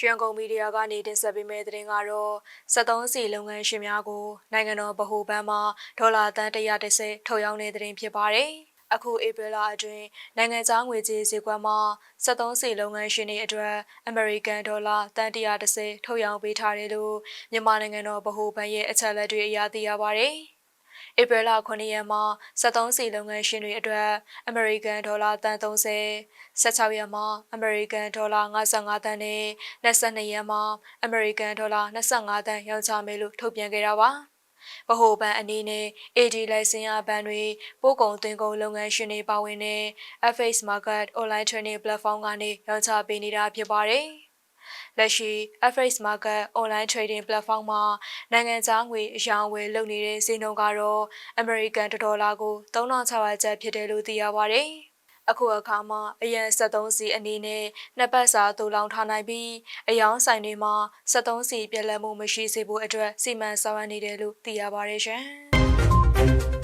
ရွှေကုံမီဒီယာကနေတင်ဆက်ပေးမယ့်သတင်းကတော့73စီလုပ်ငန်းရှင်များကိုနိုင်ငံတော်ဗဟိုဘဏ်မှဒေါ်လာတန်130ထုတ်ရောင်းတဲ့သတင်းဖြစ်ပါတယ်။အခုဧပြီလအတွင်းနိုင်ငံခြားငွေကြေးဈေးကွက်မှာ73စီလုပ်ငန်းရှင်တွေအတွက်အမေရိကန်ဒေါ်လာတန်130ထုတ်ရောင်းပေးထားတယ်လို့မြန်မာနိုင်ငံတော်ဗဟိုဘဏ်ရဲ့အချက်အလက်တွေအရသိရပါတယ်။ ဧပြီလ9ရက်မှာ73စီလုပ်ငန်းရှင်တွေအတွက်အမေရိကန်ဒေါ်လာတန်30 16ရက်မှာအမေရိကန်ဒေါ်လာ55တန်းနဲ့22ရက်မှာအမေရိကန်ဒေါ်လာ25တန်းရောင်းချမယ်လို့ထုတ်ပြန်ခဲ့တာပါဗဟိုဘဏ်အနေနဲ့ AD လိုင်စင်ရဘဏ်တွေပို့ကုန်သွင်းကုန်လုပ်ငန်းရှင်တွေပါဝင်တဲ့ FX Market Online Trading Platform ကနေရောင်းချပေးနေတာဖြစ်ပါတယ်။ လက်ရှိ FX Market Online Trading Platform မှာနိုင်ငံခြားငွေအယောင်းဝယ်လုပ်နေတဲ့ဈေးနှုန်းကတော့ American ဒေါ်လာကို3600ကျပ်ဖြစ်တယ်လို့သိရပါတယ်။အခုအခါမှာအရန်73စီအနေနဲ့နှစ်ပတ်စာတူလောင်ထားနိုင်ပြီးအယောင်ဆိုင်တွေမှာ73စီပြက်လက်မှုမရှိစေဖို့အတွက်စီမံဆောင်ရွက်နေတယ်လို့သိရပါတယ်ရှင်။